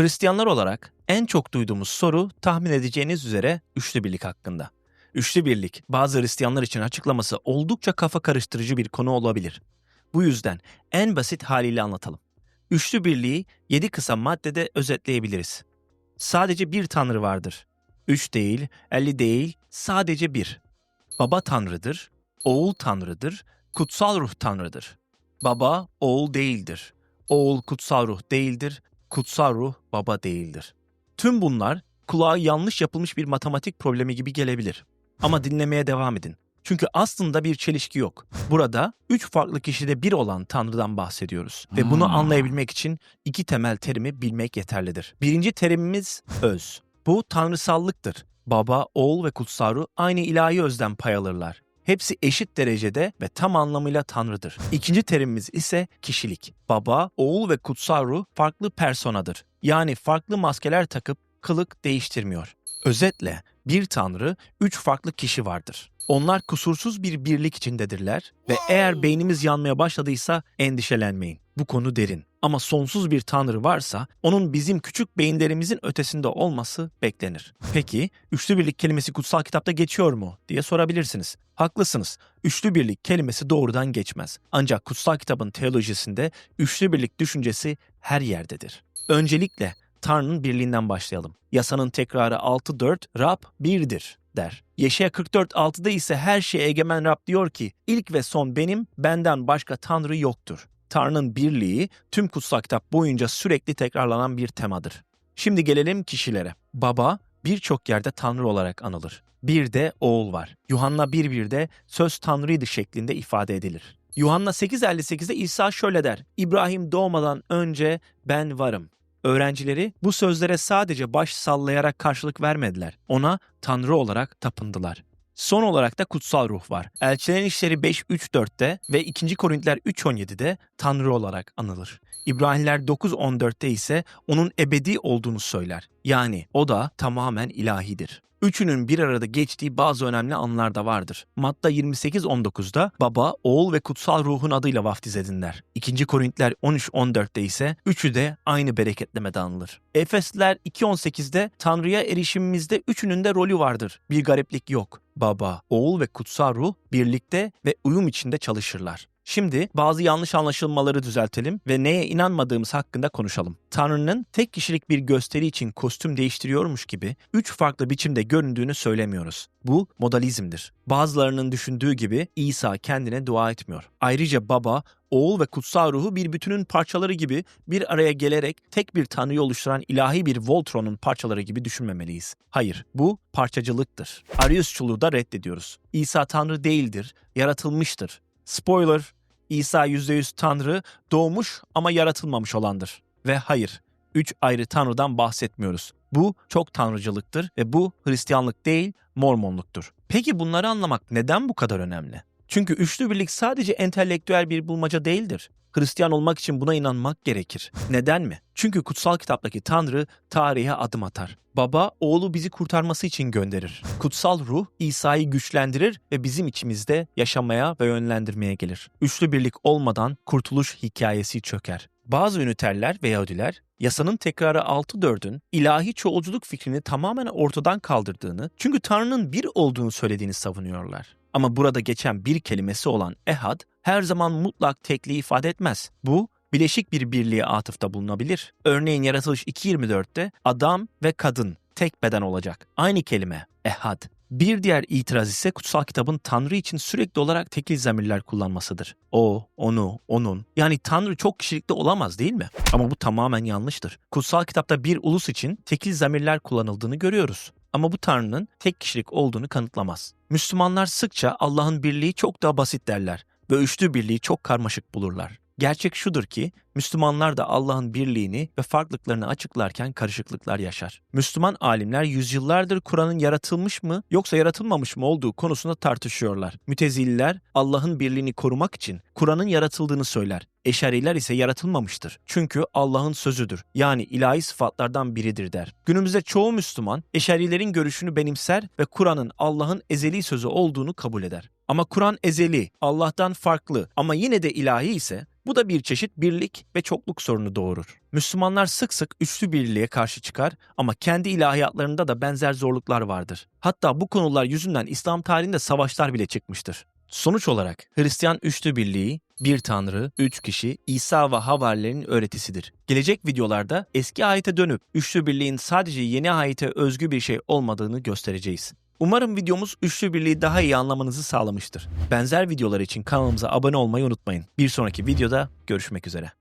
Hristiyanlar olarak en çok duyduğumuz soru tahmin edeceğiniz üzere üçlü birlik hakkında. Üçlü birlik bazı Hristiyanlar için açıklaması oldukça kafa karıştırıcı bir konu olabilir. Bu yüzden en basit haliyle anlatalım. Üçlü birliği yedi kısa maddede özetleyebiliriz. Sadece bir tanrı vardır. Üç değil, elli değil, sadece bir. Baba tanrıdır, oğul tanrıdır, kutsal ruh tanrıdır. Baba oğul değildir. Oğul kutsal ruh değildir, kutsal ruh baba değildir. Tüm bunlar kulağa yanlış yapılmış bir matematik problemi gibi gelebilir. Ama dinlemeye devam edin. Çünkü aslında bir çelişki yok. Burada üç farklı kişide bir olan Tanrı'dan bahsediyoruz. Ve bunu Hmm. anlayabilmek için iki temel terimi bilmek yeterlidir. Birinci terimimiz öz. Bu tanrısallıktır. Baba, oğul ve kutsal ruh aynı ilahi özden pay alırlar. Hepsi eşit derecede ve tam anlamıyla Tanrı'dır. İkinci terimimiz ise kişilik. Baba, oğul ve kutsal ruh farklı personadır. Yani farklı maskeler takıp kılık değiştirmiyor. Özetle bir Tanrı, üç farklı kişi vardır. Onlar kusursuz bir birlik içindedirler ve eğer beynimiz yanmaya başladıysa endişelenmeyin. Bu konu derin. Ama sonsuz bir Tanrı varsa onun bizim küçük beyinlerimizin ötesinde olması beklenir. Peki üçlü birlik kelimesi kutsal kitapta geçiyor mu diye sorabilirsiniz. Haklısınız. Üçlü birlik kelimesi doğrudan geçmez. Ancak kutsal kitabın teolojisinde üçlü birlik düşüncesi her yerdedir. Öncelikle Tanrı'nın birliğinden başlayalım. Yasanın tekrarı 6.4 Rab birdir der. Yeşaya 44.6'da ise her şeye egemen Rab diyor ki ilk ve son benim benden başka Tanrı yoktur. Tanrı'nın birliği tüm kutsal kitap boyunca sürekli tekrarlanan bir temadır. Şimdi gelelim kişilere. Baba birçok yerde Tanrı olarak anılır. Bir de oğul var. Yuhanna 1.1'de söz Tanrı'ydı şeklinde ifade edilir. Yuhanna 8.58'de İsa şöyle der. İbrahim doğmadan önce ben varım. Öğrencileri bu sözlere sadece baş sallayarak karşılık vermediler. Ona Tanrı olarak tapındılar. Son olarak da kutsal ruh var. Elçilerin İşleri 5.3.4'te ve 2. Korintiler 3.17'de Tanrı olarak anılır. İbraniler 9.14'te ise onun ebedi olduğunu söyler. Yani o da tamamen ilahidir. Üçünün bir arada geçtiği bazı önemli anlar da vardır. Matta 28.19'da baba, oğul ve kutsal ruhun adıyla vaftiz edinler. 2. Korintiler 13.14'te ise üçü de aynı bereketlemede anılır. Efesliler 2.18'de Tanrı'ya erişimimizde üçünün de rolü vardır. Bir gariplik yok. Baba, oğul ve kutsal ruh birlikte ve uyum içinde çalışırlar. Şimdi bazı yanlış anlaşılmaları düzeltelim ve neye inanmadığımız hakkında konuşalım. Tanrı'nın tek kişilik bir gösteri için kostüm değiştiriyormuş gibi üç farklı biçimde göründüğünü söylemiyoruz. Bu modalizmdir. Bazılarının düşündüğü gibi İsa kendine dua etmiyor. Ayrıca baba, oğul ve kutsal ruhu bir bütünün parçaları gibi bir araya gelerek tek bir tanrıyı oluşturan ilahi bir Voltron'un parçaları gibi düşünmemeliyiz. Hayır, bu parçacılıktır. Ariusçuluğu da reddediyoruz. İsa tanrı değildir, yaratılmıştır. Spoiler, İsa %100 tanrı, doğmuş ama yaratılmamış olandır. Ve hayır, üç ayrı tanrıdan bahsetmiyoruz. Bu çok tanrıcılıktır ve bu Hristiyanlık değil, Mormonluktur. Peki bunları anlamak neden bu kadar önemli? Çünkü üçlü birlik sadece entelektüel bir bulmaca değildir. Hristiyan olmak için buna inanmak gerekir. Neden mi? Çünkü kutsal kitaptaki Tanrı tarihe adım atar. Baba oğlu bizi kurtarması için gönderir. Kutsal ruh İsa'yı güçlendirir ve bizim içimizde yaşamaya ve yönlendirmeye gelir. Üçlü birlik olmadan kurtuluş hikayesi çöker. Bazı üniterler ve Yahudiler yasanın tekrarı 6.4'ün ilahi çoğulculuk fikrini tamamen ortadan kaldırdığını çünkü Tanrı'nın bir olduğunu söylediğini savunuyorlar. Ama burada geçen bir kelimesi olan ehad her zaman mutlak tekliği ifade etmez. Bu bileşik bir birliğe atıfta bulunabilir. Örneğin Yaratılış 2.24'te adam ve kadın tek beden olacak. Aynı kelime ehad. Bir diğer itiraz ise kutsal kitabın Tanrı için sürekli olarak tekil zamirler kullanmasıdır. O, onu, onun. Yani Tanrı çok kişilikte olamaz değil mi? Ama bu tamamen yanlıştır. Kutsal kitapta bir ulus için tekil zamirler kullanıldığını görüyoruz. Ama bu Tanrı'nın tek kişilik olduğunu kanıtlamaz. Müslümanlar sıkça Allah'ın birliği çok daha basit derler ve üçlü birliği çok karmaşık bulurlar. Gerçek şudur ki Müslümanlar da Allah'ın birliğini ve farklılıklarını açıklarken karışıklıklar yaşar. Müslüman alimler yüzyıllardır Kur'an'ın yaratılmış mı yoksa yaratılmamış mı olduğu konusunda tartışıyorlar. Mütezililer Allah'ın birliğini korumak için Kur'an'ın yaratıldığını söyler. Eşariler ise yaratılmamıştır. Çünkü Allah'ın sözüdür. Yani ilahi sıfatlardan biridir der. Günümüzde çoğu Müslüman eşarilerin görüşünü benimser ve Kur'an'ın Allah'ın ezeli sözü olduğunu kabul eder. Ama Kur'an ezeli, Allah'tan farklı ama yine de ilahi ise Bu da bir çeşit birlik ve çokluk sorunu doğurur. Müslümanlar sık sık üçlü birliğe karşı çıkar ama kendi ilahiyatlarında da benzer zorluklar vardır. Hatta bu konular yüzünden İslam tarihinde savaşlar bile çıkmıştır. Sonuç olarak Hristiyan üçlü birliği bir tanrı, üç kişi, İsa ve havarilerin öğretisidir. Gelecek videolarda eski ayete dönüp üçlü birliğin sadece yeni ayete özgü bir şey olmadığını göstereceğiz. Umarım videomuz üçlü birliği daha iyi anlamanızı sağlamıştır. Benzer videolar için kanalımıza abone olmayı unutmayın. Bir sonraki videoda görüşmek üzere.